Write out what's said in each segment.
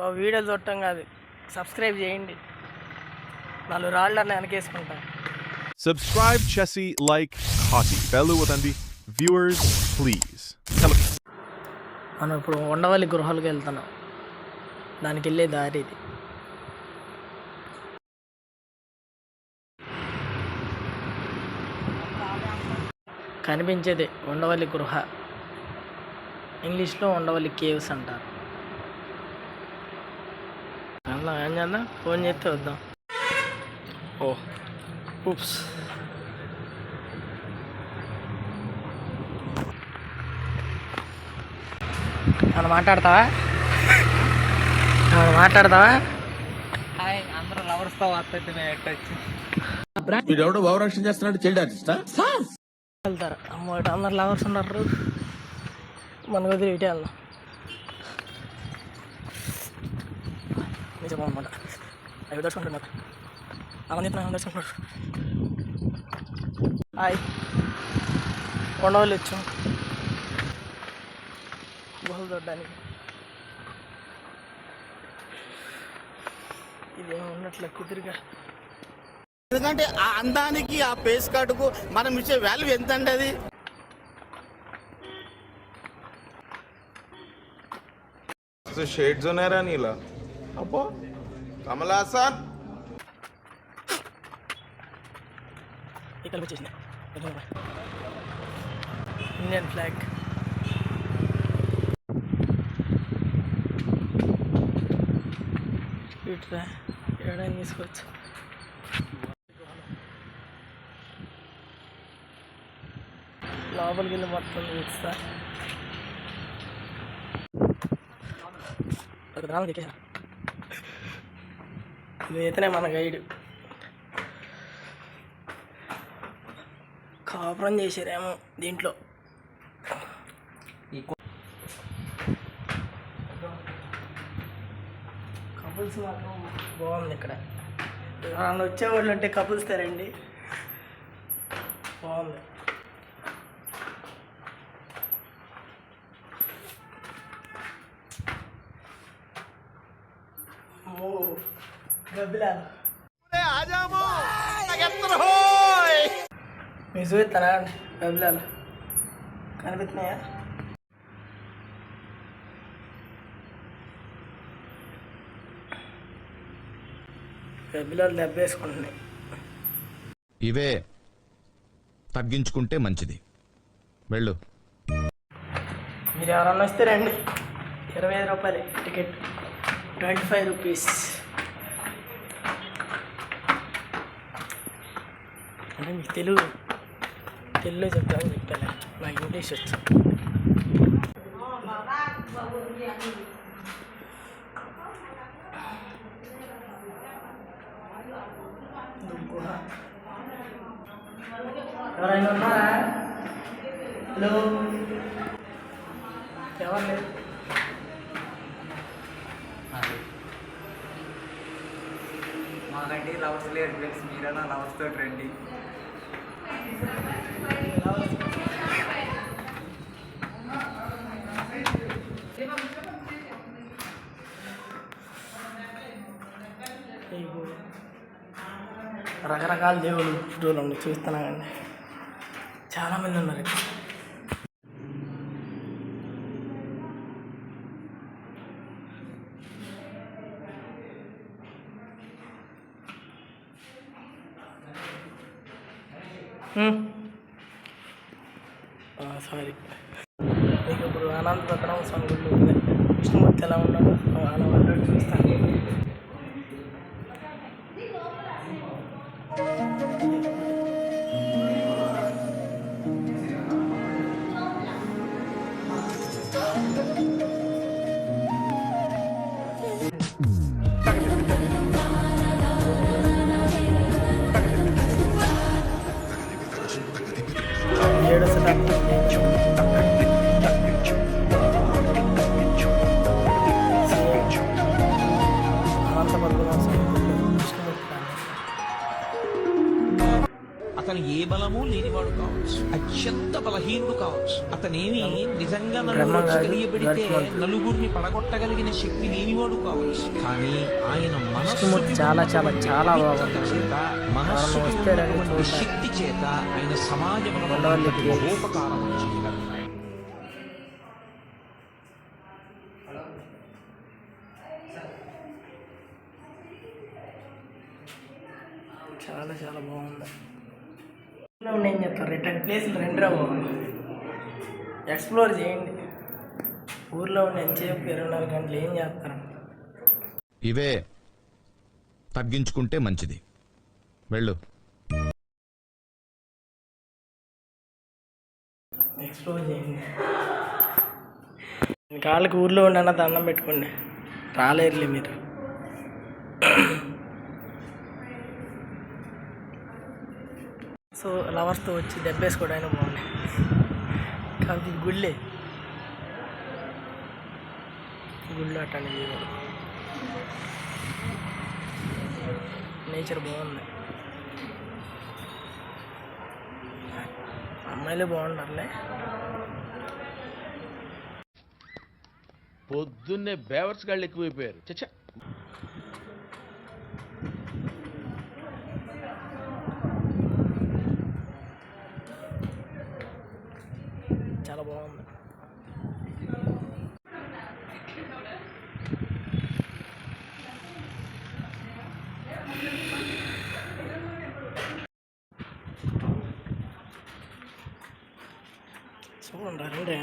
బాబు వీడియోలు చూడటం కాదు. సబ్స్క్రైబ్ చేయండి. నాలుగు రాళ్ళు అన్న వెనకేసుకుంటాం. Subscribe, Chessie, like, Hottie. Bellu Wadandi. Viewers, please. Tell మనం ఇప్పుడు ఉండవల్లి గృహాలకు వెళ్తున్నాం. దానికి వెళ్ళే దారి ఇది. కనిపించేదే ఉండవల్లి గృహ. ఇంగ్లీష్లో ఉండవల్లి కేవ్స్ అంటారు. వెళ్దాం ఏం చేద్దాం ఫోన్ చేస్తే వద్దాం ఓ ఉప్స్ మనం మాట్లాడతావా మనం మాట్లాడతావా హాయ్ అందరూ లవర్స్తో వస్తుంది మేము ఎట్టొచ్చు వీడెవడో భావరక్షణ చేస్తున్నాడు చైల్డ్ ఆర్టిస్టా వెళ్తారు. అమ్మో అందరు లవర్స్ ఉన్నారు. మన వదిలి ఇటే వెళ్దాం. ఇది బాగుందన్నమాట అవి దర్శనం మాట అవన్నీ దర్శకుంటారు హాయ్. కొండవల్లి వచ్చాం. గుహలు చూడడానికి. ఇది ఉన్నట్లే కుదిరిగా. ఎందుకంటే ఆ అందానికి ఆ పేస్ కార్డుకు మనం ఇచ్చే వాల్యూ ఎంత అండి అది? షేడ్స్ ఉన్నారా నీలా? అబ్బో. కమల్ హాసన్ ఇక్కడ వచ్చేసిన. ఇండియన్ ఫ్లాగ్ ఇట్లా ఏడాన్ని తీసుకోవచ్చు. లోపలికి వెళ్ళి మొత్తం చూస్తా రావాలి ఎక్కేసా ఇది ఇతనే మన గైడ్. కాపురం చేసారేమో దీంట్లో. కపుల్స్ మాత్రం బాగుంది ఇక్కడ. వచ్చేవాళ్ళు ఉంటే కపుల్స్ తరండి. బాగుంది అమ్మో, గబ్బిలాలు. మీకు చూపిస్తానా డబ్బులు కనిపిస్తున్నాయా డబ్బులు దెబ్బేసుకుంటున్నాయి. ఇవే తగ్గించుకుంటే మంచిది. వెళ్ళు. మీరు ఎవరన్నా వస్తే రండి. ఇరవై ఐదు రూపాయలు టికెట్. Twenty five rupees. అంటే మీకు తెలుగు తెలుగులో చెప్తాను చెప్పాను నాకు ఇంగ్లీష్ వచ్చు. గుహ. ఎవరైనా ఉన్నారా? హలో? ఎవరు మాకంటే లవర్స్ లేరు ఫ్రెండ్స్. మీరైనా లవర్స్ తోటి రండి రకరకాల దేవుళ్ళు ఫోటోలు చూస్తున్నా కానీ చాలామంది ఉన్నారు ఇక్కడ. సారీ. మీకు ఇప్పుడు ఆనంద స్వామి సంగుళ్ళు విష్ణుమూర్తి ఎలా ఉన్నాడో? ఉన్నాడు చూస్తాను ఏ బలము లేనివాడు కావచ్చు. అత్యంత బలహీనుడు కావచ్చు. అతనేమి నిజంగా నన్ను తెలియబెడితే. నలుగురిని పడగొట్టగలిగిన శక్తి లేనివాడు కావచ్చు. కానీ ఆయన మనస్సు చాలా చాలా చాలా చేత మనస్సు. శక్తి చేత ఆయన సమాజంలో చేయగలరు చాలా చాలా బాగుంది ఊర్లో ఉండి ఏం ఇట్లాంటి ప్లేసులు రెండు రావు ఎక్స్ప్లోర్ చేయండి. ఊర్లో ఉండి ఎంతసేపు ఇరవై నాలుగు గంటలు ఏం చేస్తారు? ఇవే తగ్గించుకుంటే మంచిది. వెళ్ళు. ఎక్స్ప్లోర్ చేయండి. కాళ్ళకి ఊర్లో ఉండన్న దండం పెట్టుకోండి. రాలేరులే మీరు. సో లవర్స్తో వచ్చి దెబ్బేసుకోవడానికి బాగుంది. కాబట్టి గుళ్ళే. గుళ్ళు అట్టండి నేచర్ బాగుంది. అమ్మాయిలే బాగుండాలే పొద్దున్నే బేవర్స్ గాళ్ళు ఎక్కువైపోయారు. చచ్చా చాలా బాగుంది చూడండి. రండి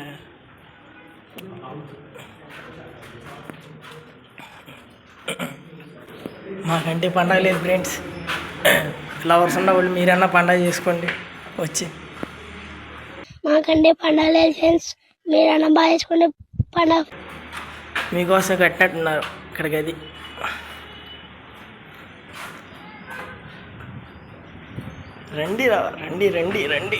మాకంటే పండగ లేదు ఫ్రెండ్స్. ఫ్లవర్స్ ఉన్న వాళ్ళు మీరన్నా పండగ చేసుకోండి. వచ్చి. మాకంటే పండగ లేదు ఫ్రెండ్స్. మీరన్నా బాగా చేసుకునే పండగ. మీకోసం కట్టినట్టున్నారు ఇక్కడికి అది రండి రా రండి రండి రండి.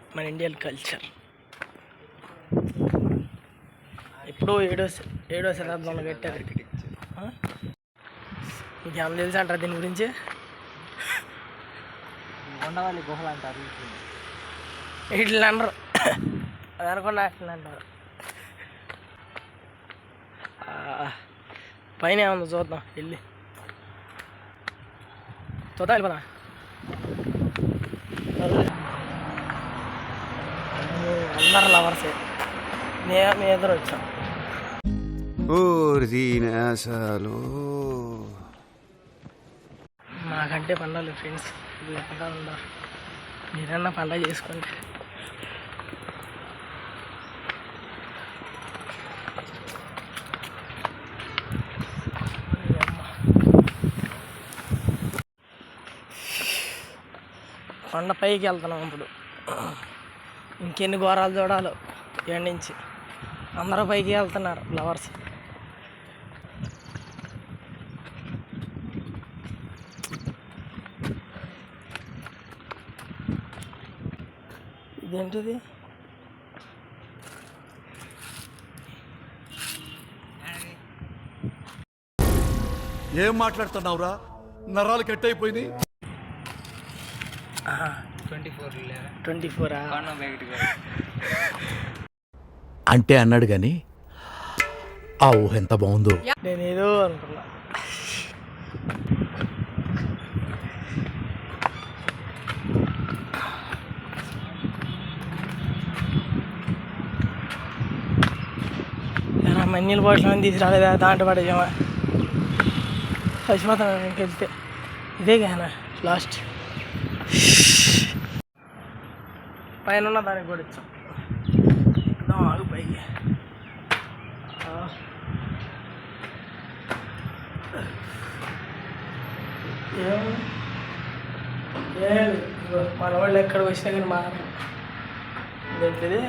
మన ఇండియన్ కల్చర్. ఎప్పుడో ఏడో ఏడో శతాబ్దంలో కట్టారు? మీకు ఏమన్నా తెలుసా అంటారా దీని గురించి? ఉండవాలి గుహలు అంటారు. ఇట్లా అనరు. అది అనకుండా అట్లా అంటారు. పైన ఏముందో చూద్దాం వెళ్ళి. చూద్దాం వెళ్ళిపోదా. అందరు లవర్సే. మే మీ ఇద్దరు వచ్చాం. మాకంటే పండాలి ఫ్రెండ్స్. లేకుండా ఉండరు మీరన్నా పండగ చేసుకోండి. కొండ పైకి వెళ్తున్నాం ఇప్పుడు. ఇంకెన్ని ఘోరాలు చూడాలో నుంచి. అందరూ పైకి వెళ్తున్నారు లవర్స్ ఇదేంటిది? ఏం మాట్లాడుతున్నావురా? నరాలు కట్ అయిపోయింది ట్వంటీ ఫోర్ అంటే అన్నాడు గాని ఆ ఊహ ఎంత బాగుందో. నేను ఏదో అనుకున్నా మన్నీళ్ళ బాటిల్ అని తీసుకురాలేదా? దాంట్లో పడేసామా చచ్చిపోతాను ఇంకెళ్తే ఇదే కానీ లాస్ట్. పైన ఉన్న దానికి కూడా ఇచ్చాం ఎక్కుదాం ఆగు పైకి ఆ. ఏం లేదు ఇదిగో మన వాళ్ళు ఎక్కడ వచ్చినా కానీ మారరు ఏంటిది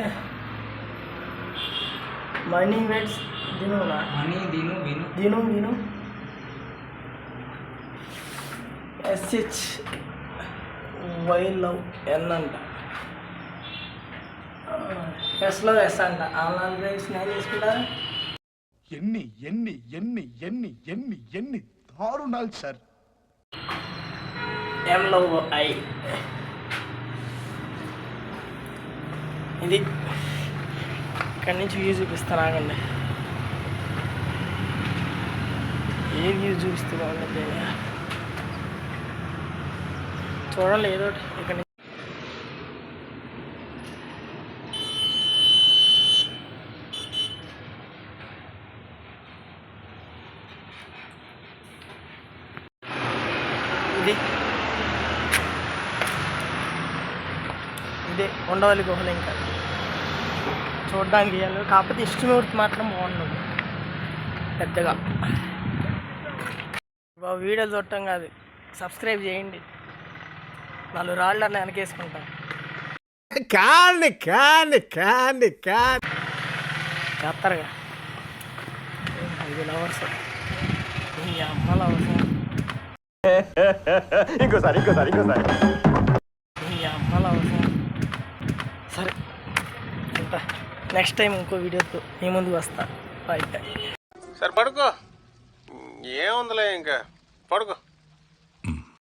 మనీ వెట్స్ దినునా మనీ దీను విను దిను విను ఎస్హెచ్ వై లవ్ ఎన్ అంట ఎస్లో ఎస్ అంట ఆన్లైన్ డ్రైవ్స్ నేను తీసుకుంటారా ఎన్ని ఎన్ని ఎన్ని ఎన్ని ఎన్ని ఎన్ని దారుణాలు సార్. ఎంలో ఐ ఇది ఇక్కడి నుంచి వ్యూ చూపిస్తాను ఆగండి ఏ వ్యూ చూపిస్తే బాగుంటుంది? చూడాలి ఏదో ఇక్కడ నుంచి ఇది ఇదే ఉండవల్లి గుహలు ఇంకా. చూడడానికి ఇవ్వాలి కాకపోతే ఇష్టమూర్తి మాత్రం బాగుండదు. పెద్దగా. బాబు వీడియోలు చూడటం కాదు. సబ్స్క్రైబ్ చేయండి. నాలుగు రాళ్ళు అన్న వెనకేసుకుంటాం. కాండి కాండి కాండి కాండి చేస్తారుగా. ఐదు లవర్స్ ఈ అమ్మ లవర్స్ ఇంకోసారి ఇంకోసారి ఇంకోసారి ఈ అమ్మ లవర్స్ సరే అంత నెక్స్ట్ టైం ఇంకో వీడియోతో మీ ముందుకు వస్తా. బాయ్. బాయ్ సరే పడుకో. ఏముందిలే ఇంకా? పడుకో.